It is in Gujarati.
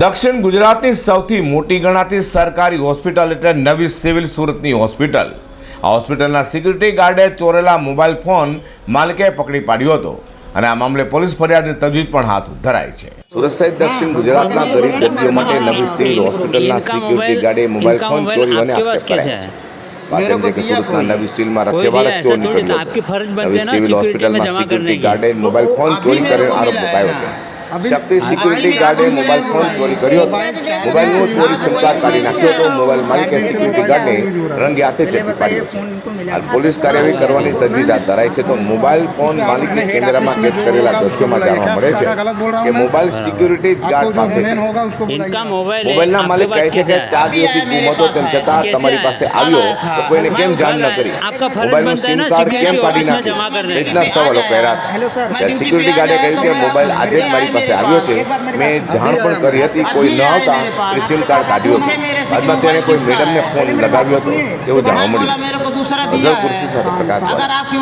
દક્ષિણ ગુજરાતની સૌથી મોટી ગણાતી સરકારી હોસ્પિટલ એટલે નવી સિવિલ સુરતની હોસ્પિટલ. આ હોસ્પિટલના સિક્યુરિટી ગાર્ડે ચોરેલા મોબાઈલ ફોન માલિકે પકડી પાડ્યો હતો અને આ મામલે પોલીસ ફરિયાદની તજવીજ પણ હાથ ધરાય છે. સુરત સહિત દક્ષિણ ગુજરાતના ગરીબ દર્દીઓ માટે નવી સિવિલ હોસ્પિટલના સિક્યુરિટી ગાર્ડે મોબાઈલ ફોન ચોરી અને આક્ષેપ કર્યા. છે. નવી સિવિલમાં રખેવાળ ચોર નીકળ્યો નવી સિવિલ હોસ્પિટલમાં સિક્યુરિટી ગાર્ડે મોબાઈલ ફોન ચોરી કરે આરોપ મુકાયો છે. શક્તિ સિક્યુરિટી ગાર્ડે મોબાઈલ ફોન ચોરી કર્યો. હતો મોબાઈલનો ચોરી સિમકાર કાઢી નાખ્યો હતો મોબાઈલ માલિકે સિક્યુરિટી ગાર્ડને રંગે હાથે ઝડપી પાડ્યો છે હાલ પોલીસ કાર્યવાહી કરવાની તજવીજ હાથ ધરાય છે તો મોબાઈલ ફોન માલિકે કેમેરામાં કેદ કરેલા દ્રશ્યોમાં જાણવા મળે છે કે મોબાઈલ સિક્યુરિટી ગાર્ડ પાસે મોબાઈલના માલિક કહે છે કે ચાર દિવસથી ગુમ હતો તેમ છતાં તમારી પાસે આવ્યો તો કોઈને કેમ જાણ ન કરી? મોબાઈલનું સિમ કાર્ડ કેમ કાઢી નાખ્યું રીતના સવાલો પહેરા હતા સિક્યુરિટી ગાર્ડે કહ્યું કે મોબાઈલ આજે જ મારી પાસે આવ્યો છે મેં જાણ પણ કરી હતી કોઈ ન આવતા એ સિમ કાર્ડ કાઢ્યો છે બાદમાં તેણે કોઈ મેડમને ફોન લગાવ્યો હતો એવું જાણવા મળ્યું. છે પ્રકાશ.